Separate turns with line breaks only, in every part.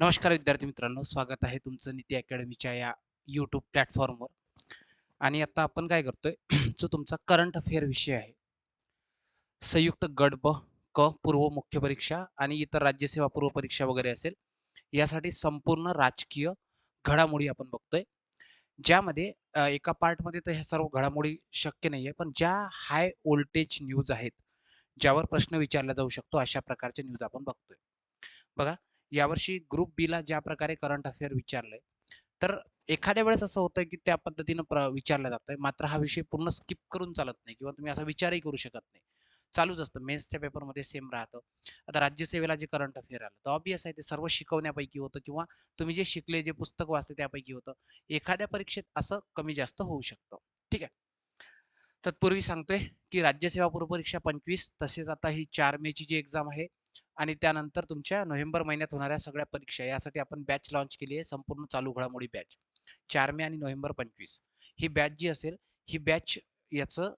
नमस्कार विद्यार्थी मित्रांनो स्वागत आहे तुमचं नीती अकॅडमीच्या या यूट्यूब प्लॅटफॉर्मवर आणि आता आपण काय करतोय जो तुमचा करंट अफेअर विषय आहे संयुक्त गट ब क पूर्व मुख्य परीक्षा आणि इतर राज्यसेवा पूर्व परीक्षा वगैरे असेल यासाठी संपूर्ण राजकीय घडामोडी आपण बघतोय. ज्यामध्ये एका पार्टमध्ये तर ह्या सर्व घडामोडी शक्य नाही आहे पण ज्या हाय व्होल्टेज न्यूज आहेत ज्यावर प्रश्न विचारला जाऊ शकतो अशा प्रकारच्या न्यूज आपण बघतोय. बघा यावर्षी ग्रुप बी ला ज्या प्रकारे करंट अफेअर विचारलंय तर एखाद्या वेळेस असं होतं की त्या पद्धतीनं प्र विचारलं जातंय. मात्र हा विषय पूर्ण स्किप करून चालत नाही किंवा तुम्ही असा विचारही करू शकत नाही. चालूच असतं. मेन्सच्या पेपरमध्ये सेम राहतं. आता राज्यसेवेला जे करंट अफेअर आलं तर ऑबियस आहे ते सर्व शिकवण्यापैकी होतं किंवा तुम्ही जे शिकले जे पुस्तक वाचले त्यापैकी होतं. एखाद्या परीक्षेत असं कमी जास्त होऊ शकतं. ठीक आहे? तत्पूर्वी सांगतोय की राज्यसेवा पूर्व परीक्षा पंचवीस तसेच आता ही चार मे ची जी एक्झाम आहे आणि त्यानंतर तुमच्या नोव्हेंबर महिन्यात होणाऱ्या सगळ्या परीक्षा यासाठी आपण बॅच लॉन्च केली आहे संपूर्ण चालू घडामोडी बॅच चार मे आणि नोव्हेंबर पंचवीस. ही बॅच जी असेल ही बॅच याचं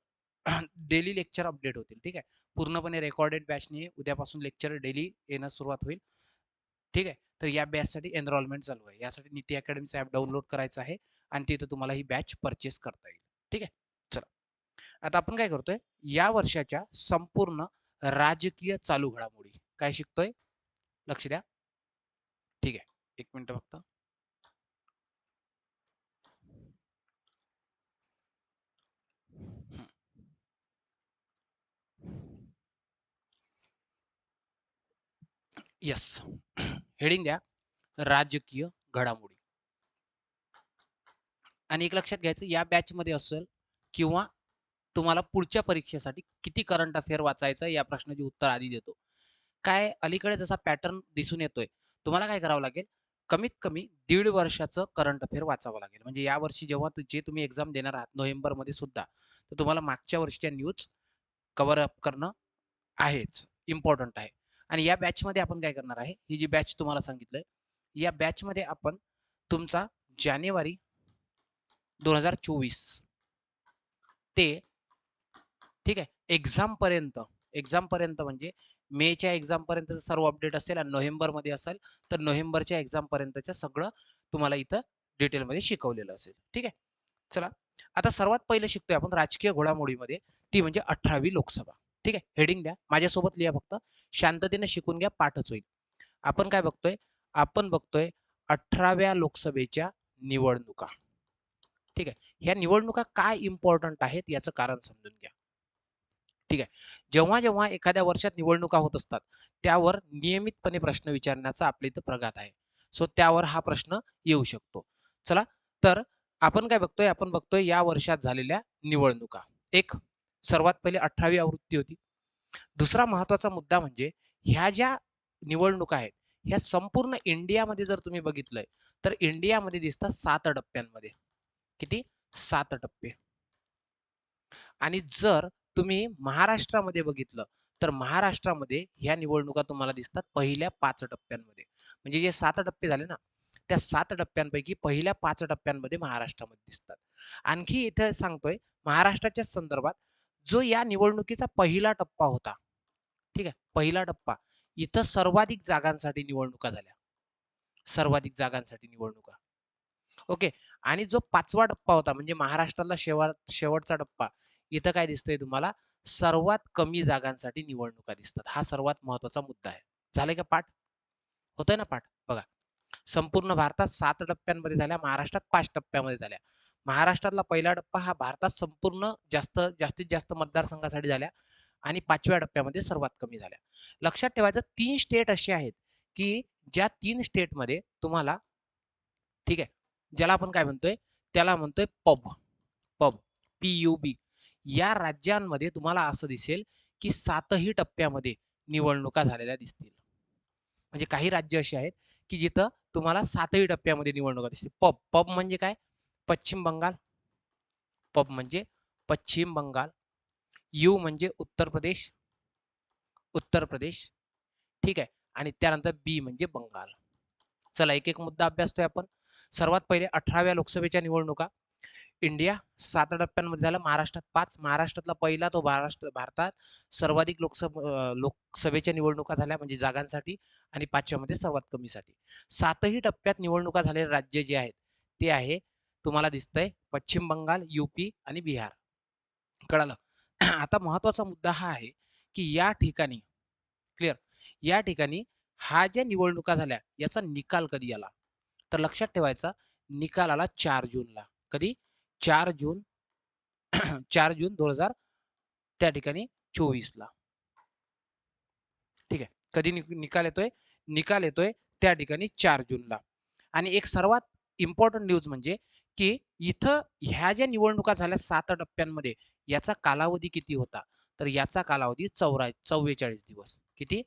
डेली लेक्चर अपडेट होतील ठीक आहे? पूर्णपणे रेकॉर्डेड बॅचने उद्यापासून लेक्चर डेली येणं सुरुवात होईल. ठीक आहे? तर या बॅचसाठी एनरोलमेंट चालू आहे. यासाठी नीती अकॅडमीचं ॲप डाउनलोड करायचं आहे आणि तिथं तुम्हाला ही बॅच परचेस करता येईल. ठीक आहे? चला. आता आपण काय करतोय? या वर्षाच्या संपूर्ण राजकीय चालू घडामोडी. काय शिकतोय? लक्ष द्या. ठीक आहे. एक मिनिट फक्त. यस हेडिंग द्या. राजकीय घडामोडी. आणि एक लक्षात घ्यायचं या बॅच मध्ये असेल किंवा तुम्हाला पुढच्या परीक्षेसाठी किती करंट अफेअर वाचायचं या प्रश्नाची उत्तर आधी देतो. काय अलीकडे जसा पॅटर्न दिसून येतोय तुम्हाला काय करावं लागेल? कमीत कमी दीड वर्षाचं करंट अफेअर वाचावं लागेल. म्हणजे या वर्षी जेव्हा जे तुम्ही एक्झाम देणार आहात नोव्हेंबरमध्ये सुद्धा तर तुम्हाला मागच्या वर्षीच्या न्यूज कव्हर अप करणं आहेच. इम्पॉर्टंट आहे. आणि या बॅच मध्ये आपण काय करणार आहे? ही जी बॅच तुम्हाला सांगितलंय या बॅच मध्ये आपण तुमचा जानेवारी दोन हजार चोवीस ते ठीक आहे एक्झाम पर्यंत एक्झाम पर्यंत म्हणजे मेच्या एक्झामपर्यंतचं सर्व अपडेट असेल आणि नोव्हेंबरमध्ये असेल तर नोव्हेंबरच्या एक्झामपर्यंतचं सगळं तुम्हाला इथं डिटेलमध्ये शिकवलेलं असेल. ठीक आहे? चला. आता सर्वात पहिलं शिकतोय आपण राजकीय घोडामोडीमध्ये ती म्हणजे अठरावी लोकसभा. ठीक आहे? हेडिंग द्या. माझ्यासोबत लिहा फक्त. शांततेने शिकून घ्या पाठच होईल. आपण काय बघतोय? आपण बघतोय अठराव्या लोकसभेच्या निवडणुका. ठीक आहे? ह्या निवडणुका काय इम्पॉर्टंट आहेत याचं कारण समजून घ्या. ठीक आहे. जेव्हा जेव्हा एखाद्या वर्षात निवडणुका होत असतात त्यावर नियमितपणे प्रश्न विचारण्याचा आपल्या इथं प्रघात आहे. सो त्यावर हा प्रश्न येऊ शकतो. चला तर आपण काय बघतोय? आपण बघतोय या वर्षात झालेल्या निवडणुका. एक सर्वात पहिले अठरावी आवृत्ती होती. दुसरा महत्त्वाचा मुद्दा म्हणजे ह्या ज्या निवडणुका आहेत ह्या संपूर्ण इंडियामध्ये जर तुम्ही बघितलंय तर इंडियामध्ये दिसतात सात टप्प्यांमध्ये किती? सात टप्पे आणि जर तुम्ही महाराष्ट्रामध्ये बघितलं तर महाराष्ट्रामध्ये ह्या निवडणुका तुम्हाला दिसतात पहिल्या पाच टप्प्यांमध्ये. म्हणजे जे सात टप्पे झाले ना त्या सात टप्प्यांपैकी पहिल्या पाच टप्प्यांमध्ये महाराष्ट्रामध्ये दिसतात. आणखी इथे सांगतोय महाराष्ट्राच्या संदर्भात जो या निवडणुकीचा पहिला टप्पा होता ठीक आहे पहिला टप्पा इथं सर्वाधिक जागांसाठी निवडणुका झाल्या. सर्वाधिक जागांसाठी निवडणुका. ओके आणि जो पाचवा टप्पा होता म्हणजे महाराष्ट्राला शेवट शेवटचा टप्पा इथं काय दिसतंय तुम्हाला? सर्वात कमी जागांसाठी निवडणुका दिसतात. हा सर्वात महत्त्वाचा मुद्दा आहे. झालंय का पाठ? होतोय ना पाठ? बघा. संपूर्ण भारतात सात टप्प्यांमध्ये झाल्या महाराष्ट्रात पाच टप्प्यामध्ये झाल्या. महाराष्ट्रातला पहिला टप्पा हा भारतात संपूर्ण जास्त जास्तीत जास्त मतदारसंघासाठी झाल्या आणि पाचव्या टप्प्यामध्ये सर्वात कमी झाल्या. लक्षात ठेवायचं तीन स्टेट असे आहेत की ज्या तीन स्टेटमध्ये तुम्हाला ठीक आहे ज्याला आपण काय म्हणतोय? त्याला म्हणतोय pub. Pub. P U B. या राज्यांमध्ये तुम्हाला असं दिसेल की सातही टप्प्यामध्ये निवडणुका झालेल्या दिसतील. म्हणजे काही राज्य अशी आहेत की जिथं तुम्हाला सातही टप्प्यामध्ये निवडणुका दिसतील. पब पब म्हणजे काय? पश्चिम बंगाल. पब म्हणजे पश्चिम बंगाल. यू म्हणजे उत्तर प्रदेश. उत्तर प्रदेश. ठीक आहे? आणि त्यानंतर बी म्हणजे बंगाल. चला एक एक मुद्दा अभ्यासतोय आपण. सर्वात पहिले अठराव्या लोकसभेच्या निवडणुका. इंडिया सात टप्प्यांमध्ये झाला. महाराष्ट्रात पाच. महाराष्ट्रातला पहिला तो महाराष्ट्र भारतात. सर्वाधिक लोकसभा लोकसभेच्या निवडणुका झाल्या म्हणजे जागांसाठी आणि पाचव्यामध्ये सर्वात कमीसाठी. सातही टप्प्यात निवडणुका झालेले राज्य जे आहेत ते आहे तुम्हाला दिसतंय पश्चिम बंगाल युपी आणि बिहार. कळालं? आता महत्त्वाचा मुद्दा हा आहे की या ठिकाणी क्लिअर या ठिकाणी हा ज्या निवडणुका झाल्या याचा निकाल कधी आला? तर लक्षात ठेवायचा निकाल आला चार जूनला. कधी? चार जून चार जून दोन हजार त्या ठिकाणी चोवीस ला. ठीक आहे. कधी निकाल येतोय? निकाल येतोय त्या ठिकाणी चार जूनला आणि एक सर्वात इम्पॉर्टंट न्यूज म्हणजे की इथं ह्या ज्या निवडणुका झाल्या सात टप्प्यांमध्ये याचा कालावधी किती होता? तर याचा कालावधी चौरा चव्वेचाळीस दिवस. किती?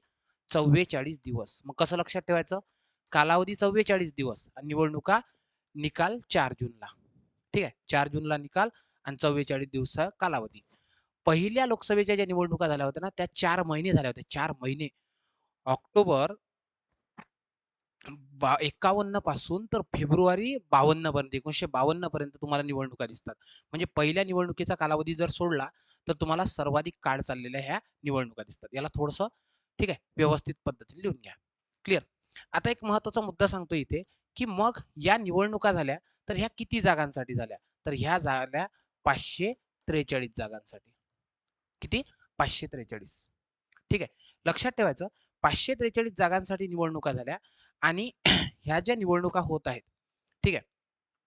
चव्वेचाळीस दिवस. मग कसं लक्षात ठेवायचं? कालावधी चव्वेचाळीस दिवस. आणि निवडणुका निकाल चार जूनला ठीक आहे? चार जूनला निकाल आणि चव्वेचाळीस दिवसा कालावधी. पहिल्या लोकसभेच्या ज्या निवडणुका झाल्या होत्या ना त्या चार महिने झाल्या होत्या. चार महिने. ऑक्टोबर बा एकावन्नपासून तर फेब्रुवारी बावन्न पर्यंत एकोणीशे बावन्न पर्यंत तुम्हाला निवडणुका दिसतात. म्हणजे पहिल्या निवडणुकीचा कालावधी जर सोडला तर तुम्हाला सर्वाधिक काळ चाललेल्या ह्या निवडणुका दिसतात. याला थोडस ठीक आहे व्यवस्थित पद्धतीने लिहून घ्या. क्लिअर आता एक महत्त्वाचा मुद्दा सांगतो इथे की मग या निवडणुका झाल्या तर ह्या किती जागांसाठी झाल्या? तर ह्या झाल्या पाचशे त्रेचाळीस जागांसाठी. किती? पाचशे त्रेचाळीस. ठीक आहे. लक्षात ठेवायचं पाचशे त्रेचाळीस जागांसाठी निवडणुका झाल्या आणि ह्या ज्या निवडणुका होत आहेत ठीक आहे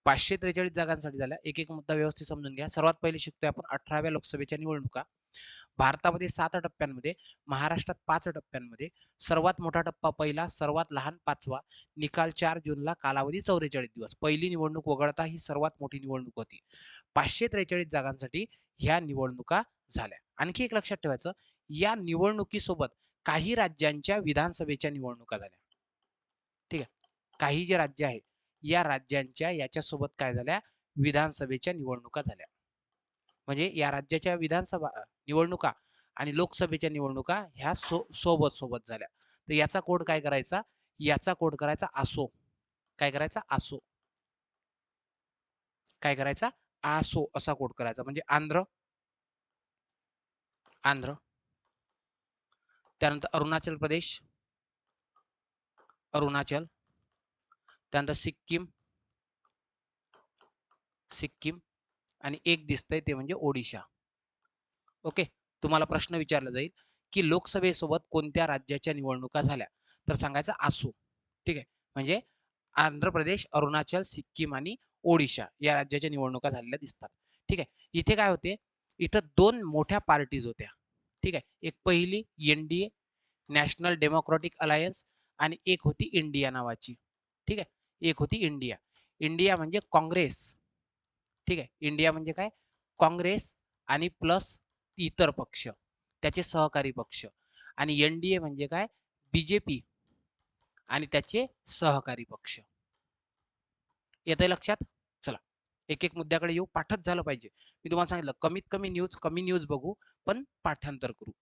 पाचशे त्रेचाळीस जागांसाठी झाल्या. एक एक मुद्दा व्यवस्थित समजून घ्या. सर्वात पहिले शिकतोय आपण अठराव्या लोकसभेच्या निवडणुका. भारतामध्ये सात टप्प्यांमध्ये महाराष्ट्रात पाच टप्प्यांमध्ये सर्वात मोठा टप्पा पहिला सर्वात लहान पाचवा निकाल चार जूनला कालावधी चौवेचाळीस दिवस. पहिली निवडणूक वगळता ही सर्वात मोठी निवडणूक होती. पाचशे त्रेचाळीस जागांसाठी ह्या निवडणुका झाल्या. आणखी एक लक्षात ठेवायचं या निवडणुकीसोबत काही राज्यांच्या विधानसभेच्या निवडणुका झाल्या. ठीक आहे? काही जे राज्य आहेत या राज्यांच्या याच्यासोबत काय झाल्या? विधानसभेच्या निवडणुका झाल्या. म्हणजे या राज्याच्या विधानसभा निवडणुका आणि लोकसभेच्या निवडणुका ह्या सो सोबत सोबत झाल्या. तर याचा कोड काय करायचा? याचा कोड करायचा आसो. काय करायचा? आसो. काय करायचा? आसो असा कोड करायचा. म्हणजे आंध्र. आंध्र. त्यानंतर अरुणाचल प्रदेश. अरुणाचल. त्यानंतर सिक्कीम. सिक्कीम. आणि एक दिसतंय ते म्हणजे ओडिशा. ओके? तुम्हाला प्रश्न विचारला जाईल की लोकसभेसोबत कोणत्या राज्याच्या निवडणुका झाल्या? तर सांगायचं आसो ठीक आहे? म्हणजे आंध्र प्रदेश अरुणाचल सिक्कीम आणि ओडिशा या राज्याच्या निवडणुका झालेल्या दिसतात. ठीक आहे? इथे काय होते? इथं दोन मोठ्या पार्टीज होत्या. ठीक आहे? एक पहिली एनडीए नॅशनल डेमोक्रॅटिक अलायन्स आणि एक होती इंडिया नावाची. ठीक आहे? एक होती इंडिया. इंडिया म्हणजे काँग्रेस. ठीक आहे? इंडिया म्हणजे काय? काँग्रेस आणि प्लस इतर पक्ष त्याचे सहकारी पक्ष. आणि एन डी ए म्हणजे काय? बीजेपी आणि त्याचे सहकारी पक्ष. येत आहे लक्षात? चला. एक एक मुद्द्याकडे येऊ. पाठच झालं पाहिजे. मी तुम्हाला सांगितलं कमीत कमी न्यूज कमी न्यूज बघू पण पाठांतर करू.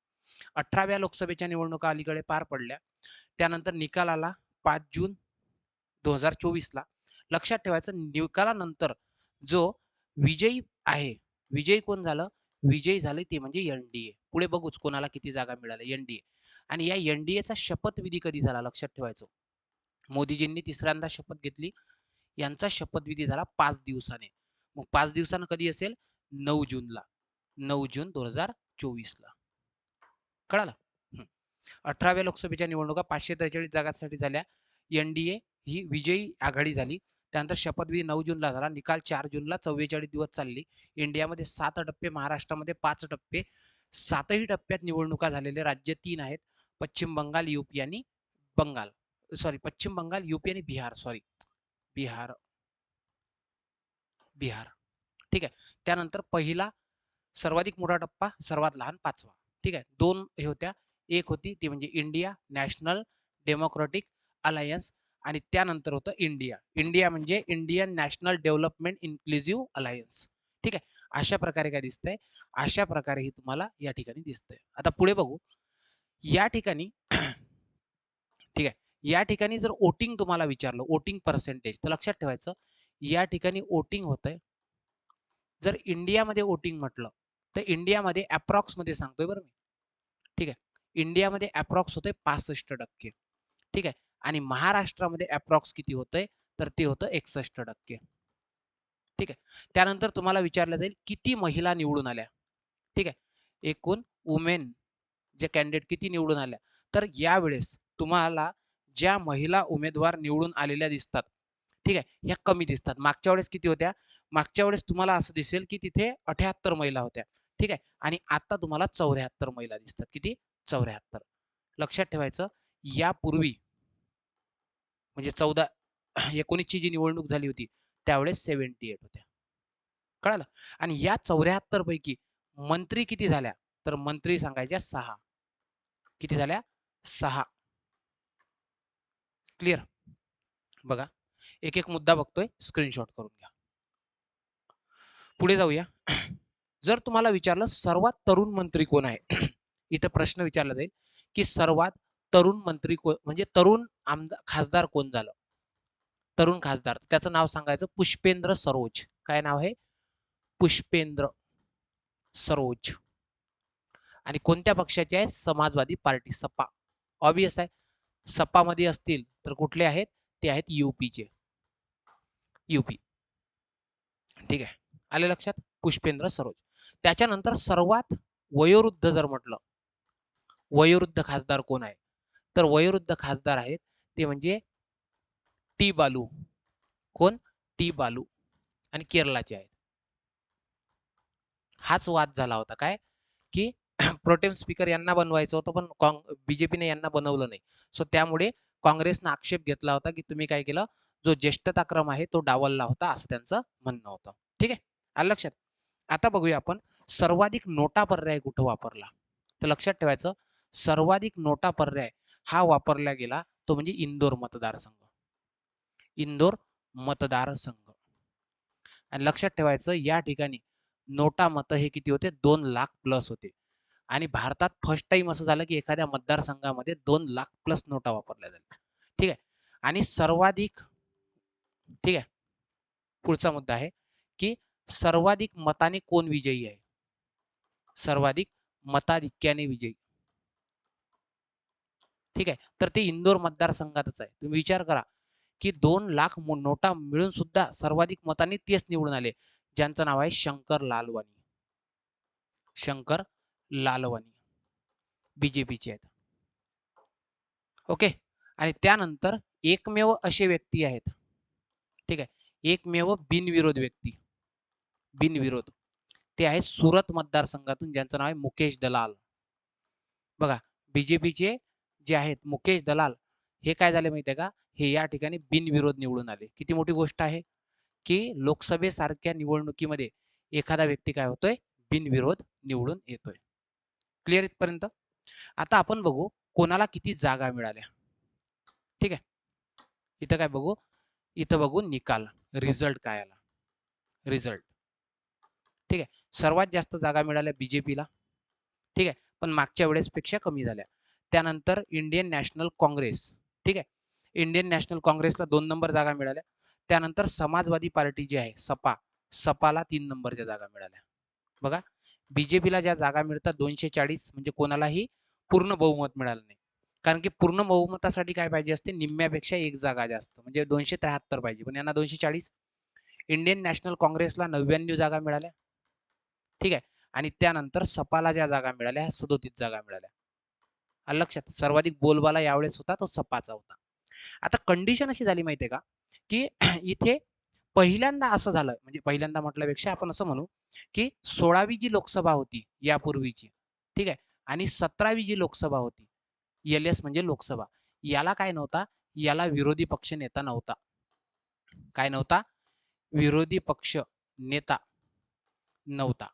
अठराव्या लोकसभेच्या निवडणुका अलीकडे पार पडल्या. त्यानंतर निकाल आला पाच जून दोन हजार चोवीस ला लक्षात ठेवायचं निकालानंतर जो विजयी आहे विजयी कोण झालं? विजयी झाले ते म्हणजे एनडीए पुढे बघूच कोणाला किती जागा मिळाल्या एनडीए आणि या एनडीएचा शपथविधी कधी झाला लक्षात ठेवायचं? मोदीजींनी तिसऱ्यांदा शपथ घेतली. यांचा शपथविधी झाला पाच दिवसाने. मग पाच दिवसानं कधी असेल? नऊ जूनला. नऊ जून दोन हजार चोवीस ला कळालं अठराव्या लोकसभेच्या निवडणुका पाचशे त्रेचाळीस जागांसाठी झाल्या. एनडीए ही विजयी आघाडी झाली. त्यानंतर शपथविधी नऊ जूनला झाला. निकाल चार जूनला चव्वेचाळीस दिवस चालली. इंडियामध्ये सात टप्पे महाराष्ट्रामध्ये पाच टप्पे. सातही टप्प्यात निवडणुका झालेले राज्य तीन आहेत. पश्चिम बंगाल युपी आणि बंगाल. सॉरी पश्चिम बंगाल युपी आणि बिहार. सॉरी बिहार. बिहार. ठीक आहे. त्यानंतर पहिला सर्वाधिक मोठा टप्पा सर्वात लहान पाचवा. ठीक आहे. दोन हे होत्या. एक होती ती म्हणजे इंडिया नॅशनल डेमोक्रॅटिक अलायन्स. आणि त्यानंतर होतं इंडिया. इंडिया म्हणजे Indian national development inclusive alliance. ठीक आहे? अशा प्रकारे काय दिसतंय? अशा प्रकारे ही तुम्हाला या ठिकाणी दिसतंय. आता पुढे बघू. या ठिकाणी ठीक आहे? या ठिकाणी जर वोटिंग तुम्हाला विचारलं वोटिंग पर्सेंटेज तर लक्षात ठेवायचं या ठिकाणी वोटिंग होतंय. जर इंडियामध्ये वोटिंग म्हटलं तर इंडियामध्ये अप्रॉक्समध्ये सांगतोय बरं मी. ठीक आहे? इंडियामध्ये अप्रॉक्स होतंय पासष्ट टक्के. ठीक आहे? आणि महाराष्ट्रामध्ये अप्रॉक्स किती होतंय? तर ते होतं एकसष्ट टक्के. ठीक आहे? त्यानंतर तुम्हाला विचारलं जाईल किती महिला निवडून आल्या? ठीक आहे? एकूण वुमेन जे कॅन्डिडेट किती निवडून आल्या? तर यावेळेस तुम्हाला ज्या महिला उमेदवार निवडून आलेल्या दिसतात ठीक आहे? ह्या कमी दिसतात. मागच्या वेळेस किती होत्या? मागच्या वेळेस तुम्हाला असं दिसेल की तिथे अठ्याहत्तर महिला होत्या. ठीक आहे? आणि आता तुम्हाला चौऱ्याहत्तर महिला दिसतात. किती? चौऱ्याहत्तर. लक्षात ठेवायचं यापूर्वी म्हणजे चौदा एकोणीसची जी निवडणूक झाली होती त्यावेळेस सेव्हन्टी एट होत्या. कळालं? आणि या चौऱ्याहत्तर पैकी मंत्री किती झाल्या? तर मंत्री सांगायच्या सहा. किती झाल्या? सहा. क्लिअर बघा. एक एक मुद्दा बघतोय स्क्रीनशॉट करून घ्या. पुढे जाऊया. जर तुम्हाला विचारलं सर्वात तरुण मंत्री कोण आहे? इथं प्रश्न विचारला जाईल की सर्वात तरुण मंत्री कोण म्हणजे तरुण आमदार खासदार कोण झालं? तरुण खासदार. त्याचं नाव सांगायचं पुष्पेंद्र सरोज. काय नाव आहे? पुष्पेंद्र सरोज. आणि कोणत्या पक्षाचे आहे समाजवादी पार्टी सपा. ऑबियस आहे. सपामध्ये असतील तर कुठले आहेत? ते आहेत युपीचे युपी ठीक आहे. आले लक्षात? पुष्पेंद्र सरोज. त्याच्यानंतर सर्वात वयोवृद्ध जर म्हटलं वयोवृद्ध खासदार कोण आहे? तर वयोवृद्ध खासदार आहेत. ते म्हणजे टी बालू. कोण? टी बालू. आणि केरळाचे आहेत. हाच वाद झाला होता. काय? की प्रोटेम स्पीकर यांना बनवायचं होतं पण काँग बीजेपीने यांना बनवलं नाही. सो त्यामुळे काँग्रेसनं आक्षेप घेतला होता की तुम्ही काय केलं? जो ज्येष्ठता क्रम आहे तो डावलला होता असं त्यांचं म्हणणं होतं. ठीक आहे? आलं लक्षात? आता बघूया आपण. सर्वाधिक नोटा पर्याय कुठं वापरला? तर लक्षात ठेवायचं. सर्वाधिक नोटा पर्याय. हा वापरला गेला तो म्हणजे इंदोर मतदारसंघ. इंदोर मतदारसंघ. आणि लक्षात ठेवायचं या ठिकाणी नोटा मत हे किती होते? दोन लाख प्लस होते. आणि भारतात फर्स्ट टाइम असं झालं की एखाद्या मतदारसंघामध्ये दोन लाख प्लस नोटा वापरल्या झाल्या ठीक आहे? आणि सर्वाधिक ठीक आहे? पुढचा मुद्दा आहे की सर्वाधिक मताने कोण विजयी आहे? सर्वाधिक मताधिक्याने विजयी. ठीक आहे? तर ते इंदोर मतदारसंघातच आहे. तुम्ही विचार करा की दोन लाख नोटा मिळून सुद्धा सर्वाधिक मतांनी तेच निवडून आले. ज्यांचं नाव आहे शंकर लालवानी शंकर लालवानी बीजेपीचे आहेत. ओके? आणि त्यानंतर एकमेव असे व्यक्ती आहेत. ठीक आहे? एकमेव बिनविरोध व्यक्ती. बिनविरोध. ते आहेत सुरत मतदारसंघातून ज्यांचं नाव आहे मुकेश दलाल. बघा बीजेपीचे जे आहेत मुकेश दलाल हे काय झाले माहिती आहे का? हे या ठिकाणी बिनविरोध निवडून आले. किती मोठी गोष्ट आहे की लोकसभेसारख्या निवडणुकीमध्ये एखादा व्यक्ती काय होतोय? बिनविरोध निवडून येतोय. क्लिअर इथपर्यंत आता आपण बघू कोणाला किती जागा मिळाल्या. ठीक आहे? इथं काय बघू? इथं बघू निकाल. रिझल्ट काय आला? रिझल्ट ठीक आहे? सर्वात जास्त जागा मिळाल्या बीजेपीला ठीक आहे? पण मागच्या वेळेस पेक्षा कमी झाल्या. त्यानंतर इंडियन नॅशनल काँग्रेस ठीक आहे? इंडियन नॅशनल काँग्रेसला दोन नंबर जागा मिळाल्या. त्यानंतर समाजवादी पार्टी जी आहे सपा सपाला तीन नंबरच्या जागा मिळाल्या. बघा बीजेपीला ज्या जागा मिळतात दोनशे चाळीस म्हणजे कोणालाही पूर्ण बहुमत मिळालं नाही. कारण की पूर्ण बहुमतासाठी काय पाहिजे असते? निम्म्यापेक्षा एक जागा जास्त म्हणजे दोनशे त्र्याहत्तर पाहिजे. पण यांना दोनशे चाळीस. इंडियन नॅशनल काँग्रेसला नव्याण्णव जागा मिळाल्या. ठीक आहे? आणि त्यानंतर सपाला ज्या जागा मिळाल्या ह्या सदोतीस जागा मिळाल्या. लक्षात. सर्वाधिक बोलबाला यावेळेस होता तो सपाचा होता. आता कंडिशन अशी झाली माहितीये का की इथे पहिल्यांदा असं झालं म्हणजे पहिल्यांदा म्हटल्यापेक्षा आपण असं म्हणू की सोळावी जी लोकसभा होती यापूर्वीची ठीक आहे आणि सतरावी जी लोकसभा होती एल एस म्हणजे लोकसभा याला काय नव्हता याला विरोधी पक्ष नेता नव्हता. काय नव्हता विरोधी पक्ष नेता नव्हता.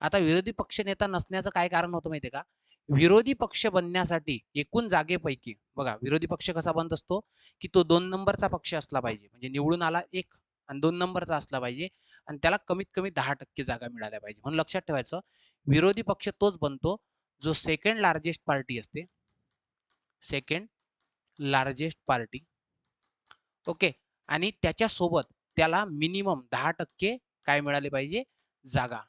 आता विरोधी पक्ष नेता नसण्याचं काय कारण होतं माहितीये का विरोधी पक्ष बनण्यासाठी एकूण जागेपैकी बघा विरोधी पक्ष कसा बनत असतो की तो दोन नंबरचा पक्ष असला पाहिजे. म्हणजे निवडून आला एक आणि दोन नंबरचा असला पाहिजे आणि त्याला कमीत कमी दहा टक्के जागा मिळाल्या पाहिजे. म्हणून लक्षात ठेवायचं विरोधी पक्ष तोच बनतो जो सेकंड लार्जेस्ट पार्टी असते. सेकंड लार्जेस्ट पार्टी ओके आणि त्याच्यासोबत त्याला मिनिमम दहा टक्के काय मिळाले पाहिजे? जागा.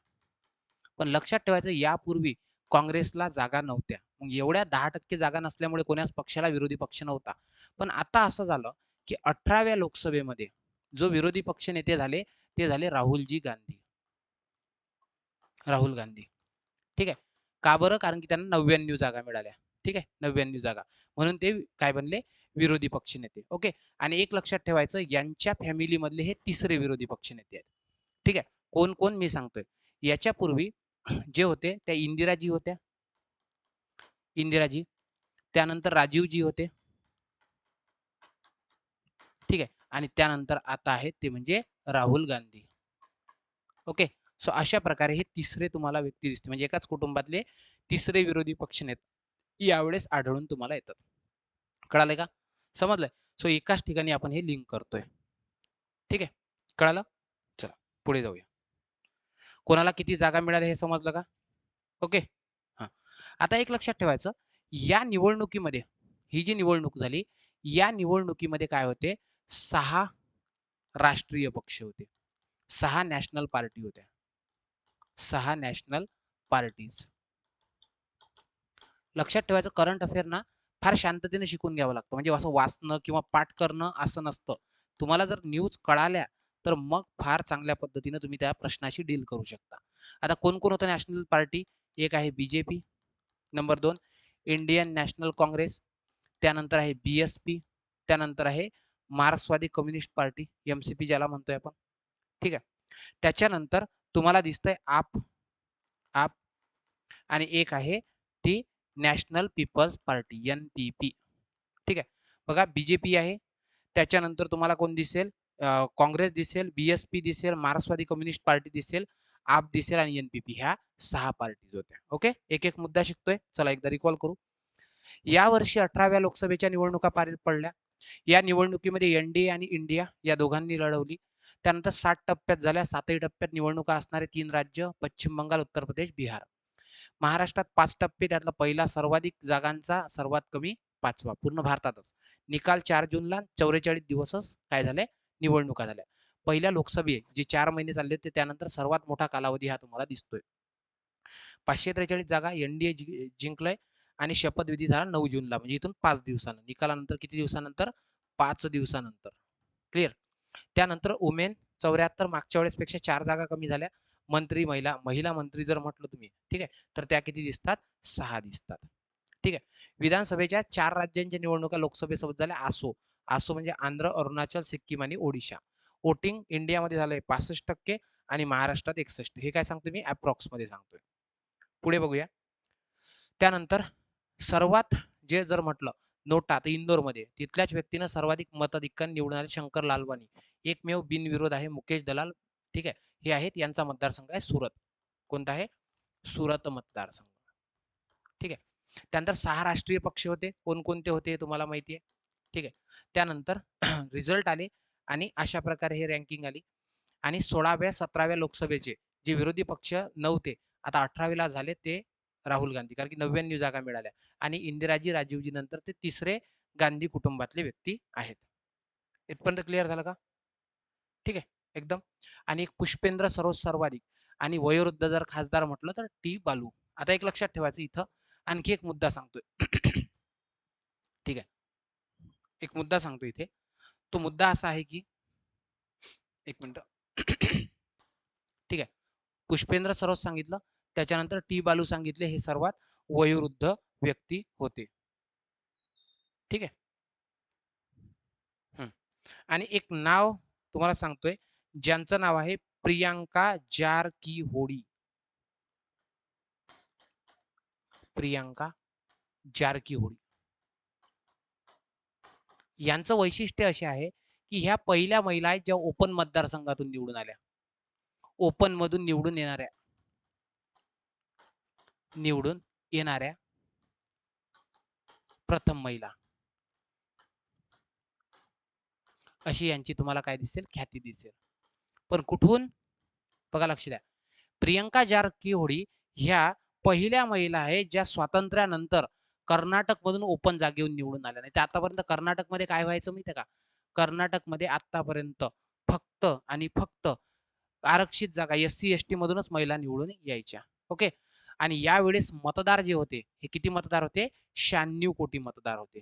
पण लक्षात ठेवायचं यापूर्वी काँग्रेसला जागा नव्हत्या. मग एवढ्या दहा टक्के जागा नसल्यामुळे कोण्याच पक्षाला विरोधी पक्ष नव्हता. पण आता असं झालं की अठराव्या लोकसभेमध्ये जो विरोधी पक्ष नेते झाले ते झाले राहुलजी गांधी. राहुल गांधी. ठीक आहे? का बरं? कारण की त्यांना नव्याण्णव जागा मिळाल्या. ठीक आहे? नव्याण्णव जागा. म्हणून ते काय बनले? विरोधी पक्ष नेते. ओके? आणि एक लक्षात ठेवायचं यांच्या फॅमिलीमधले हे तिसरे विरोधी पक्ष नेते आहेत. ठीक आहे? कोण कोण मी सांगतोय. याच्यापूर्वी जे होते त्या इंदिराजी होत्या. इंदिराजी. त्यानंतर राजीवजी होते. ठीक आहे. आणि त्यानंतर आता आहेत ते म्हणजे राहुल गांधी. ओके. सो अशा प्रकारे हे तिसरे तुम्हाला व्यक्ती दिसते म्हणजे एकाच कुटुंबातले तिसरे विरोधी पक्ष नेते यावेळेस आढळून तुम्हाला येतात. कळालंय का? समजलंय. सो एकाच ठिकाणी आपण हे लिंक करतोय. ठीक आहे. कळालं? चला. पुढे जाऊया. कोणाला किती जागा मिळाल्या हे समजलं का? ओके हा. आता एक लक्षात ठेवायचं या निवडणुकीमध्ये ही जी निवडणूक झाली या निवडणुकीमध्ये काय होते? सहा राष्ट्रीय पक्ष होते. सहा नॅशनल पार्टी होत्या. सहा नॅशनल पार्टीज. लक्षात ठेवायचं करंट अफेअर ना फार शांततेने शिकून घ्यावं लागतं. म्हणजे असं वाचणं किंवा पाठ करणं असं नसतं. तुम्हाला जर न्यूज कळाल्या तर मग फार चांगल्या पद्धतीने तुम्ही त्या प्रश्नाशी डील करू शकता. आता कोण कोण होतं नॅशनल पार्टी? एक आहे बीजेपी नंबर दोन इंडियन नॅशनल काँग्रेस त्यानंतर आहे बी एस पी त्यानंतर आहे मार्क्सवादी communist party M C P ज्याला म्हणतोय आपण. ठीक आहे? त्याच्यानंतर तुम्हाला दिसतंय आप आप आणि एक आहे ती national people's party N P P. ठीक आहे? बघा बीजेपी आहे. त्याच्यानंतर तुम्हाला कोण दिसेल? काँग्रेस दिसेल बीएसपी दिसेल मार्क्सवादी कम्युनिस्ट पार्टी दिसेल आप दिसेल आणि एनपीपी ह्या सहा पार्टीज होत्या. ओके? एक एक मुद्दा शिकतोय. चला एकदा रिकॉल करू. या वर्षी अठराव्या लोकसभेच्या निवडणुका पार पडल्या. या निवडणुकीमध्ये एनडीए आणि इंडिया या दोघांनी लढवली. त्यानंतर सात टप्प्यात झाल्या. सातही टप्प्यात निवडणुका असणारे तीन राज्य पश्चिम बंगाल उत्तर प्रदेश बिहार. महाराष्ट्रात पाच टप्पे त्यातला पहिला सर्वाधिक जागांचा सर्वात कमी पाचवा पूर्ण भारतातच. निकाल चार जूनला चौवेचाळीस दिवसच काय झाले? निवडणुका झाल्या. पहिल्या लोकसभे जे चार महिने चालले होते त्यानंतर सर्वात मोठा कालावधी हा तुम्हाला दिसतोय. पाचशे त्रेचाळीस जागा एनडीए जिंकलंय आणि शपथविधी झाला नऊ जूनला म्हणजे इथून पाच दिवसानं. निकालानंतर किती दिवसानंतर? पाच दिवसानंतर. क्लिअर त्यानंतर उमेन चौऱ्याहत्तर मागच्या वेळेसपेक्षा चार जागा कमी झाल्या. मंत्री महिला महिला मंत्री जर म्हटलं तुम्ही ठीक आहे तर त्या किती दिसतात? सहा दिसतात. ठीक आहे. विधानसभेच्या चार राज्यांच्या निवडणुका लोकसभेसोबत झाल्या. आसो आसो म्हणजे आंध्र अरुणाचल सिक्कीम आणि ओडिशा. वोटिंग इंडियामध्ये झालंय पासष्ट टक्के आणि महाराष्ट्रात एकसष्ट. हे काय सांगतो मी? अप्रॉक्समध्ये सांगतोय. पुढे बघूया. त्यानंतर सर्वात जे जर म्हटलं नोटा तर इंदोरमध्ये. तिथल्याच व्यक्तीनं सर्वाधिक मताधिक्याने निवडणारे शंकर लालवानी. एकमेव बिनविरोध आहे मुकेश दलाल. ठीक आहे? हे आहेत यांचा मतदारसंघ आहे सुरत. कोणता आहे? सुरत मतदारसंघ. ठीक आहे? त्यानंतर सहा राष्ट्रीय पक्ष होते. कोणकोणते होते हे तुम्हाला माहिती आहे? ठीक आहे. त्यानंतर रिझल्ट आले आणि अशा प्रकारे हे रँकिंग आली. आणि सोळाव्या सतराव्या लोकसभेचे जे विरोधी पक्ष नव्हते आता अठरावीला झाले ते राहुल गांधी कारण की नव्याण्णव जागा मिळाल्या. आणि इंदिराजी राजीवजी नंतर ते तिसरे गांधी कुटुंबातले व्यक्ती आहेत. इथपर्यंत क्लिअर झालं का? ठीक आहे एकदम. आणि एक पुष्पेंद्र सरोज सर्वाधिक आणि वयोवृद्ध जर खासदार म्हटलं तर टी बालू. आता एक लक्षात ठेवायचं इथं. आणखी एक मुद्दा सांगतोय. ठीक आहे. एक मुद्दा सांगतो इथे. तो मुद्दा असा आहे की एक मिनिट. ठीक आहे. पुष्पेंद्र सरोज सांगितलं. त्याच्यानंतर टी बालू सांगितले. हे सर्वात वयोवृद्ध व्यक्ती होते. ठीक आहे? आणि एक नाव तुम्हाला सांगतोय. ज्यांचं नाव आहे प्रियांका जार की होडी प्रियांका जारकी होडी यांचं वैशिष्ट्य असे आहे की ह्या पहिल्या महिला आहेत ज्या ओपन मतदारसंघातून निवडून आल्या. ओपन मधून निवडून येणाऱ्या. निवडून येणाऱ्या प्रथम महिला. अशी यांची तुम्हाला काय दिसेल? ख्याती दिसेल. पण कुठून? बघा लक्ष द्या. प्रियंका जारकीहोडी ह्या पहिल्या महिला आहेत ज्या स्वातंत्र्यानंतर कर्नाटक मधून ओपन जागेहून निवडून आल्या नाही तर आतापर्यंत कर्नाटकमध्ये काय व्हायचं माहितीये का? कर्नाटकमध्ये आतापर्यंत फक्त आणि फक्त आरक्षित जागा एस सी एस टी मधूनच महिला निवडून यायच्या. ओके? आणि यावेळेस मतदार जे होते हे किती मतदार होते? शहाण्णव कोटी मतदार होते.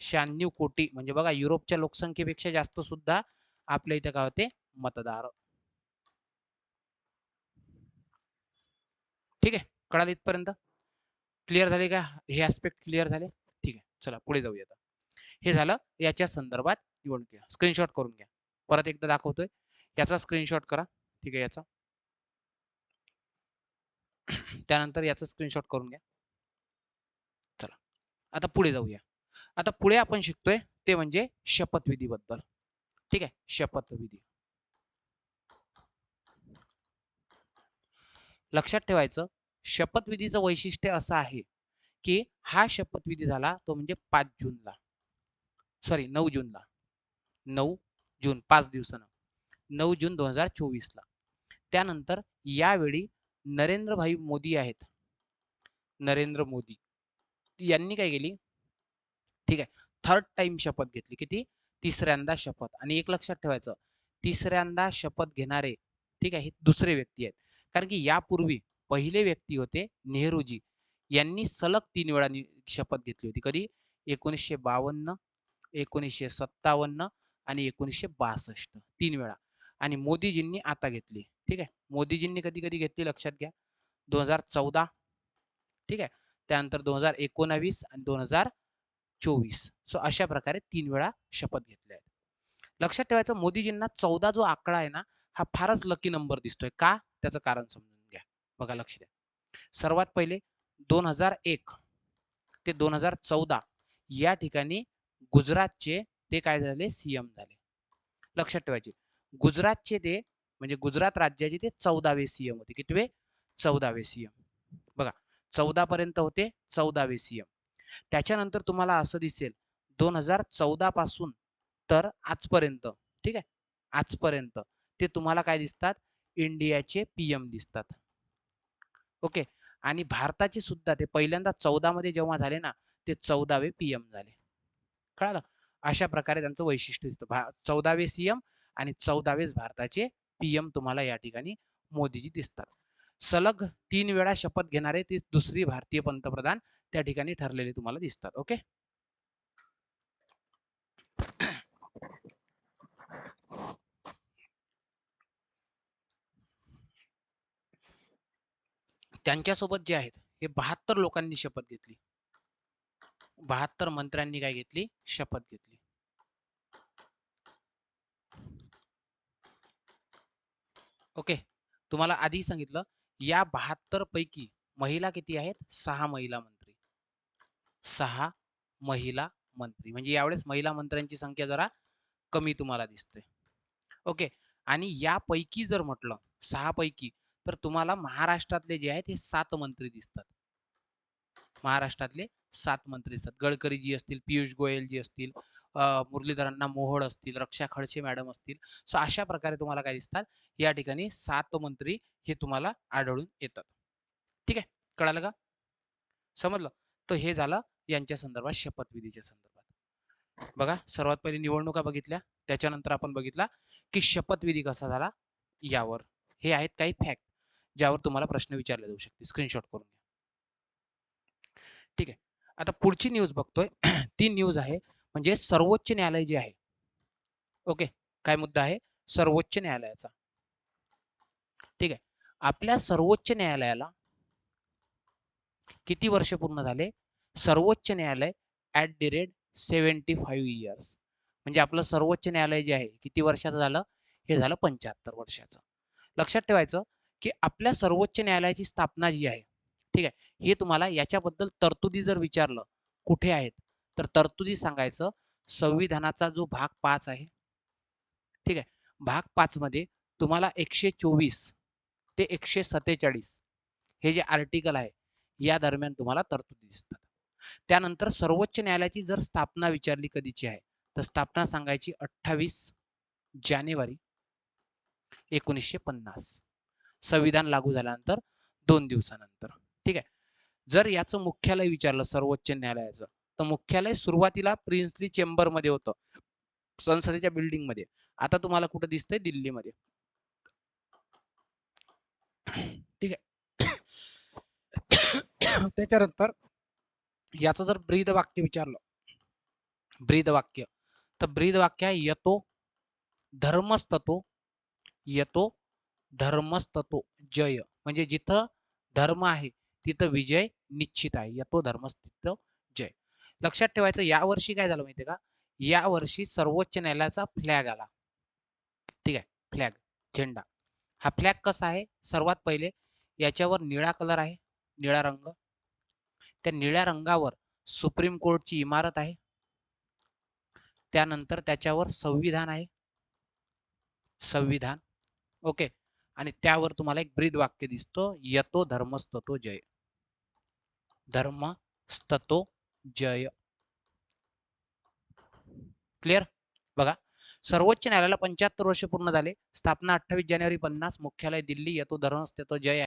शहाण्णव कोटी म्हणजे बघा युरोपच्या लोकसंख्येपेक्षा जास्त सुद्धा आपल्या इथे काय होते? मतदार. ठीक आहे? कळाल इथपर्यंत? क्लिअर झाले का? हे ऍस्पेक्ट क्लिअर झाले? ठीक आहे. चला पुढे जाऊया आता. हे झालं. याच्या संदर्भात निवडून घ्या. स्क्रीनशॉट करून घ्या. परत एकदा दाखवतोय. याचा स्क्रीनशॉट करा. ठीक आहे याचा. त्यानंतर याचा स्क्रीनशॉट करून घ्या. चला. आता पुढे जाऊया. आता पुढे आपण शिकतोय ते म्हणजे शपथविधीबद्दल. ठीक आहे? शपथविधी. लक्षात ठेवायचं. शपथविधीचं वैशिष्ट्य असं आहे की हा शपथविधी झाला तो म्हणजे पाच जूनला. सॉरी नऊ जूनला. नऊ जून पाच दिवसानं. नऊ जून दोन हजार चोवीसला. त्यानंतर यावेळी नरेंद्रभाई मोदी आहेत. नरेंद्र मोदी. यांनी काय केली? ठीक आहे. थर्ड टाइम शपथ घेतली. किती? तिसऱ्यांदा शपथ. आणि एक लक्षात ठेवायचं तिसऱ्यांदा शपथ घेणारे ठीक आहे हे दुसरे व्यक्ती आहेत. कारण की यापूर्वी पहिले व्यक्ती होते नेहरूजी. यांनी सलग तीन वेळा शपथ घेतली होती. कधी? एकोणीसशे बावन्न एकोणीसशे सत्तावन्न आणि एकोणीसशे बासष्ट. तीन वेळा. आणि मोदीजींनी आता घेतली. ठीक आहे? मोदीजींनी कधी कधी घेतली लक्षात घ्या. दोन हजार चौदा. ठीक आहे? त्यानंतर दोन हजार एकोणावीस आणि दोन हजार चोवीस. सो अशा प्रकारे तीन वेळा शपथ घेतल्या आहेत. लक्षात ठेवायचं मोदीजींना चौदा जो आकडा आहे ना हा फारच लकी नंबर दिसतोय. का? त्याचं कारण समजा. बघा लक्ष द्या. सर्वात पहिले दोन हजार एक ते दोन हजार चौदा या ठिकाणी गुजरातचे ते काय झाले? सीएम झाले. लक्षात ठेवायचे. गुजरातचे ते म्हणजे गुजरात राज्याचे ते चौदावे सीएम होते. कितवे? चौदावे सीएम बघा चौदा पर्यंत होते चौदावे सीएम त्याच्यानंतर तुम्हाला असं दिसेल दोन हजार चौदा पासून तर आजपर्यंत ठीक आहे? आजपर्यंत ते तुम्हाला काय दिसतात? इंडियाचे पीएम दिसतात. ओके. आणि भारताचे सुद्धा ते पहिल्यांदा चौदामध्ये जेव्हा झाले ना ते चौदावे पीएम झाले. कळालं? अशा प्रकारे त्यांचं वैशिष्ट्य दिसतं. भा चौदावे सीएम आणि चौदावेच भारताचे पीएम तुम्हाला या ठिकाणी मोदीजी दिसतात. सलग तीन वेळा शपथ घेणारे ते दुसरी भारतीय पंतप्रधान त्या ठिकाणी ठरलेले तुम्हाला दिसतात. ओके? त्यांच्यासोबत जे आहेत हे बहात्तर लोकांनी शपथ घेतली. बहात्तर मंत्र्यांनी काय घेतली? शपथ घेतली. ओके. तुम्हाला आधी सांगितलं या बहात्तर पैकी महिला किती आहेत? सहा महिला मंत्री. सहा महिला मंत्री. म्हणजे यावेळेस महिला मंत्र्यांची संख्या जरा कमी तुम्हाला दिसते. ओके. आणि यापैकी जर म्हटलं सहा पैकी तर तुम्हाला महाराष्ट्रातले जे आहेत हे सात मंत्री दिसतात. महाराष्ट्रातले सात मंत्री दिसतात. गडकरी जी असतील पियुष गोयल जी असतील मुरलीधरांना मोहोळ असतील रक्षा खडसे मॅडम असतील. सो अशा प्रकारे तुम्हाला काय दिसतात? या ठिकाणी सात मंत्री हे तुम्हाला आढळून येतात. ठीक आहे? कळालं का? समजलं? तर हे झालं यांच्या संदर्भात शपथविधीच्या संदर्भात. बघा सर्वात पहिले निवडणुका बघितल्या. त्याच्यानंतर आपण बघितला की शपथविधी कसा झाला? यावर. हे आहेत काही फॅक्ट ज्यावर तुम्हाला प्रश्न विचारले जाऊ शकते स्क्रीनशॉट करून घ्या. ठीक आहे. आता पुढची न्यूज बघतोय. ती न्यूज आहे म्हणजे सर्वोच्च न्यायालय जे आहे. ओके काय मुद्दा आहे? सर्वोच्च न्यायालयाचा. ठीक आहे. आपल्या सर्वोच्च न्यायालयाला किती वर्ष पूर्ण झाले? सर्वोच्च न्यायालय at the rate seventy five years म्हणजे आपलं सर्वोच्च न्यायालय जे आहे किती वर्षाचं झालं? हे झालं पंच्याहत्तर वर्षाचं. लक्षात ठेवायचं की आपल्या सर्वोच्च न्यायालयाची स्थापना जी आहे ठीक आहे हे तुम्हाला याच्याबद्दल तरतुदी जर विचारलं कुठे आहेत तर तरतुदी सांगायचं संविधानाचा जो भाग पाच आहे ठीक आहे भाग पाच मध्ये तुम्हाला एकशे चोवीस ते एकशे सत्तेचाळीस हे जे आर्टिकल आहे या दरम्यान तुम्हाला तरतुदी दिसतात. त्यानंतर सर्वोच्च न्यायालयाची जर स्थापना विचारली कधीची आहे तर स्थापना सांगायची अठ्ठावीस जानेवारी एकोणीसशे पन्नास. संविधान लागू झाल्यानंतर दोन दिवसानंतर. ठीक आहे? जर याचं मुख्यालय विचारलं सर्वोच्च न्यायालयाचं तर मुख्यालय सुरुवातीला प्रिन्सली चेंबरमध्ये होतं. संसदेच्या बिल्डिंगमध्ये आता तुम्हाला कुठं दिसतंय? दिल्लीमध्ये. ठीक आहे? त्याच्यानंतर याचं जर ब्रीद वाक्य विचारलं ब्रीद वाक्य तर ब्रीद वाक्य येतो धर्मस्ततो येतो धर्मस्ततो जय. म्हणजे जिथं धर्म आहे तिथं विजय निश्चित आहे. यतो धर्मस्थित जय. लक्षात ठेवायचं यावर्षी काय झालं माहितीये का? या वर्षी सर्वोच्च न्यायालयाचा फ्लॅग आला. ठीक आहे? फ्लॅग झेंडा. हा फ्लॅग कसा आहे? सर्वात पहिले याच्यावर निळा कलर आहे निळा रंग. त्या निळ्या रंगावर सुप्रीम कोर्टची इमारत आहे. त्यानंतर त्याच्यावर संविधान आहे. संविधान. ओके. आणि त्यावर तुम्हाला एक ब्रीद वाक्य दिसतो यतो धर्मस्ततो जय. धर्मस्ततो जय. क्लिअर बघा. सर्वोच्च न्यायालयाला पंच्याहत्तर वर्ष पूर्ण झाले. स्थापना अठ्ठावीस जानेवारी पन्नास मुख्यालय दिल्ली येतो धर्मस्ततो जय.